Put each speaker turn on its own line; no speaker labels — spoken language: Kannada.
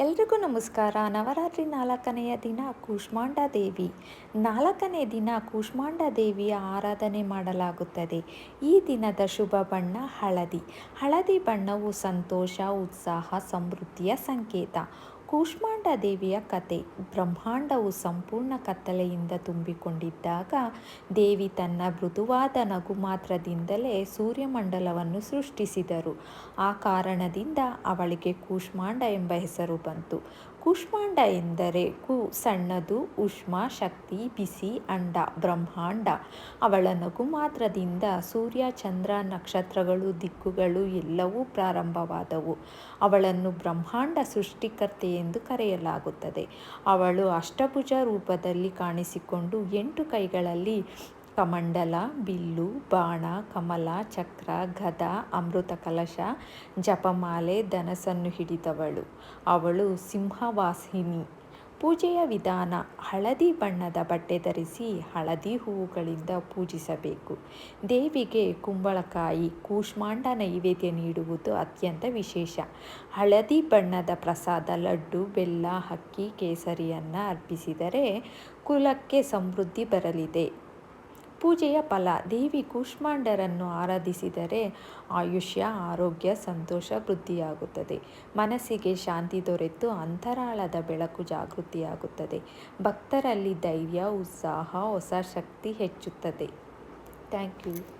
ಎಲ್ರಿಗೂ ನಮಸ್ಕಾರ. ನವರಾತ್ರಿ ನಾಲ್ಕನೆಯ ದಿನ ಕೂಷ್ಮಾಂಡ ದೇವಿ. ನಾಲ್ಕನೇ ದಿನ ಕೂಷ್ಮಾಂಡ ದೇವಿಯ ಆರಾಧನೆ ಮಾಡಲಾಗುತ್ತದೆ. ಈ ದಿನದ ಶುಭ ಬಣ್ಣ ಹಳದಿ. ಹಳದಿ ಬಣ್ಣವು ಸಂತೋಷ, ಉತ್ಸಾಹ, ಸಮೃದ್ಧಿಯ ಸಂಕೇತ. ಕೂಷ್ಮಾಂಡ ದೇವಿಯ ಕತೆ ಬ್ರಹ್ಮಾಂಡವು ಸಂಪೂರ್ಣ ಕತ್ತಲೆಯಿಂದ ತುಂಬಿಕೊಂಡಿದ್ದಾಗ ದೇವಿ ತನ್ನ ಮೃದುವಾದ ನಗು ಮಾತ್ರದಿಂದಲೇ ಸೂರ್ಯಮಂಡಲವನ್ನು ಸೃಷ್ಟಿಸಿದರು. ಆ ಕಾರಣದಿಂದ ಅವಳಿಗೆ ಕೂಷ್ಮಾಂಡ ಎಂಬ ಹೆಸರು ಬಂತು. ಕೂಷ್ಮಾಂಡ ಎಂದರೆ ಕು, ಸಣ್ಣದು, ಉಷ್ಮ, ಶಕ್ತಿ, ಬಿಸಿ, ಅಂಡ, ಬ್ರಹ್ಮಾಂಡ. ಅವಳ ನಗು ಮಾತ್ರದಿಂದ ಸೂರ್ಯ, ಚಂದ್ರ, ನಕ್ಷತ್ರಗಳು, ದಿಕ್ಕುಗಳು ಎಲ್ಲವೂ ಪ್ರಾರಂಭವಾದವು. ಅವಳನ್ನು ಬ್ರಹ್ಮಾಂಡ ಸೃಷ್ಟಿಕರ್ತೆ ಎಂದು ಕರೆಯಲಾಗುತ್ತದೆ. ಅವಳು ಅಷ್ಟಭುಜ ರೂಪದಲ್ಲಿ ಕಾಣಿಸಿಕೊಂಡು ಎಂಟು ಕೈಗಳಲ್ಲಿ ಕಮಂಡಲ, ಬಿಲ್ಲು, ಬಾಣ, ಕಮಲ, ಚಕ್ರ, ಗದ, ಅಮೃತ ಕಲಶ, ಜಪಮಾಲೆ, ಧನಸನ್ನು ಹಿಡಿದವಳು. ಅವಳು ಸಿಂಹವಾಸಿನಿ. ಪೂಜೆಯ ವಿಧಾನ, ಹಳದಿ ಬಣ್ಣದ ಬಟ್ಟೆ ಧರಿಸಿ ಹಳದಿ ಹೂವುಗಳಿಂದ ಪೂಜಿಸಬೇಕು. ದೇವಿಗೆ ಕುಂಬಳಕಾಯಿ, ಕೂಷ್ಮಾಂಡ ನೈವೇದ್ಯ ನೀಡುವುದು ಅತ್ಯಂತ ವಿಶೇಷ. ಹಳದಿ ಬಣ್ಣದ ಪ್ರಸಾದ, ಲಡ್ಡು, ಬೆಲ್ಲ, ಅಕ್ಕಿ, ಕೇಸರಿಯನ್ನು ಅರ್ಪಿಸಿದರೆ ಕುಲಕ್ಕೆ ಸಮೃದ್ಧಿ ಬರಲಿದೆ. ಪೂಜೆಯ ಫಲ. ದೇವಿ ಕೂಷ್ಮಾಂಡರನ್ನು ಆರಾಧಿಸಿದರೆ ಆಯುಷ್ಯ, ಆರೋಗ್ಯ, ಸಂತೋಷ ವೃದ್ಧಿಯಾಗುತ್ತದೆ. ಮನಸ್ಸಿಗೆ ಶಾಂತಿ ದೊರೆತು ಅಂತರಾಳದ ಬೆಳಕು ಜಾಗೃತಿಯಾಗುತ್ತದೆ. ಭಕ್ತರಲ್ಲಿ ಧೈರ್ಯ ಉತ್ಸಾಹ, ಹೊಸ ಶಕ್ತಿ ಹೆಚ್ಚುತ್ತದೆ. Thank you.